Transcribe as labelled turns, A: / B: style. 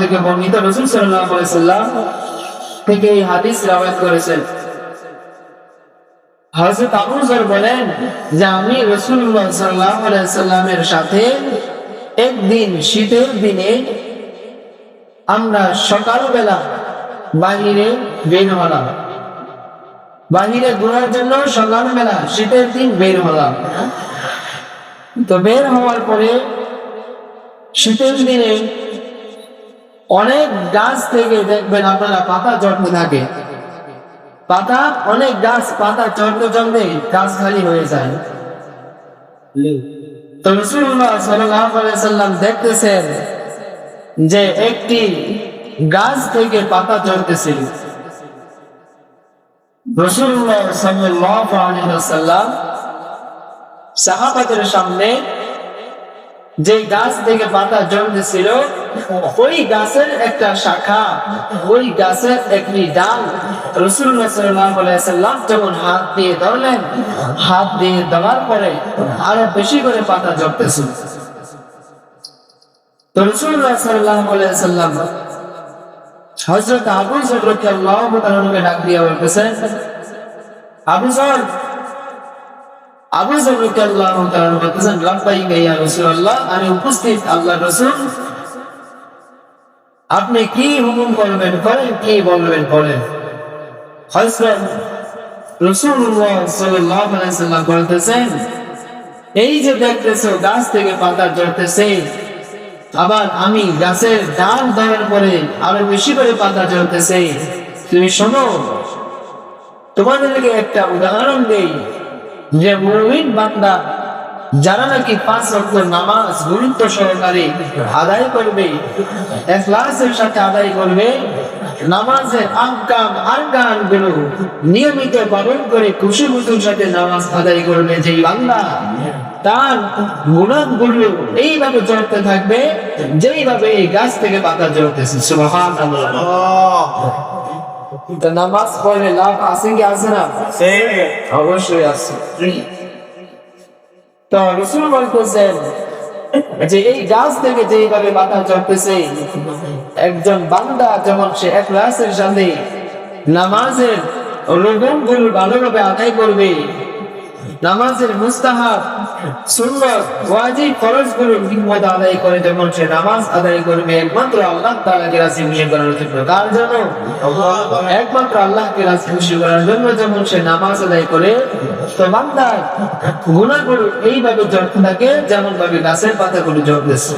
A: থেকে বর্ণিত সাল্লাম থেকে এই হাদিস করেছেন। বলেন যে আমি সাল্লামের সাথে একদিন শীতের দিনে আমরা সকালবেলা বাহিরে বের হলাম। বাহিরে ঘোরার জন্য সকালবেলা শীতের দিন বের হলাম। তো বের হওয়ার পরে শীতের দিনে অনেক গাছ থেকে দেখবেন আপনারা পাতা জন্মে থাকে। পাতা, অনেক গাছ পাতা চড়তে চড়তে গাছ খালি হয়ে যায়। সাল্লাম দেখতেছেন যে একটি গাছ থেকে পাতা চড়তেছিল রসুল্লাহ ওয়াসাল্লাম সাহাবাদের সামনে যে গাছ থেকে পাতা জন্মেছিল, ওই গাছের একটা শাখা, ওই গাছের একটি ডাল। রসুল্লাহ সাল্লাম যখন হাত দিয়ে ধরলেন, হাত দিয়ে ধরার পরে আরও বেশি করে পাতা জমতেছিল। আবু ডাক দিয়ে আবু তাআলা ইয়া রাসূলুল্লাহ উপস্থিত আল্লাহর রাসূল আপনি কি হুকুম করবেন করেন, কি বলবেন করেন হযরত রাসূলুল্লাহ সাল্লাল্লাহু আলাইহি বলতেছেন, এই যে দেখতেছো গাছ থেকে পাতা ঝরতেছে, আবার আমি গাছের ডাল ধরার পরে আরও বেশি করে পাতা ঝরতেছে। তুমি শোনো, তোমাদেরকে একটা উদাহরণ দেই। যে মুমিন বান্দা, যারা নাকি পাঁচ রক্ত নামাজ গুরুত্ব সহকারে আদায় করবে সাথে আদায় করবে, নামাজের আহকাম আরকানগুলো নিয়মিত পালন করে খুশি খুশির সাথে নামাজ আদায় করবে যে বান্দা, তার গুণাগুলো এইভাবে চড়তে থাকবে, যেইভাবে এই গাছ থেকে পাতা তো নামাজ পড়লে লাভ আছে কি আছে না অবশ্যই আছে তো রসুল বলতেছেন যে এই গাছ থেকে যেভাবে পাতা চড়তেছে একজন বান্দা যেমন সে এক রাসের সাথে নামাজের রোগনগুলো ভালোভাবে আদায় করবে নামাজের মুস্তাহাব সুন্নত, ওয়াজিব ফরজ করে ঠিকমতো আদায় করে যেমন সে নামাজ আদায় করবে, একমাত্র আল্লাহ তাআলাকে রাজি খুশি করার জন্য। কার জন্য? একমাত্র আল্লাহকে রাজি খুশি করার জন্য যেমন সে নামাজ আদায় করে। তো বান্দা গুনাহগুলো এইভাবে জড়তে থাকে যেমন ভাবে গাছের পাতাগুলো জড়তেছে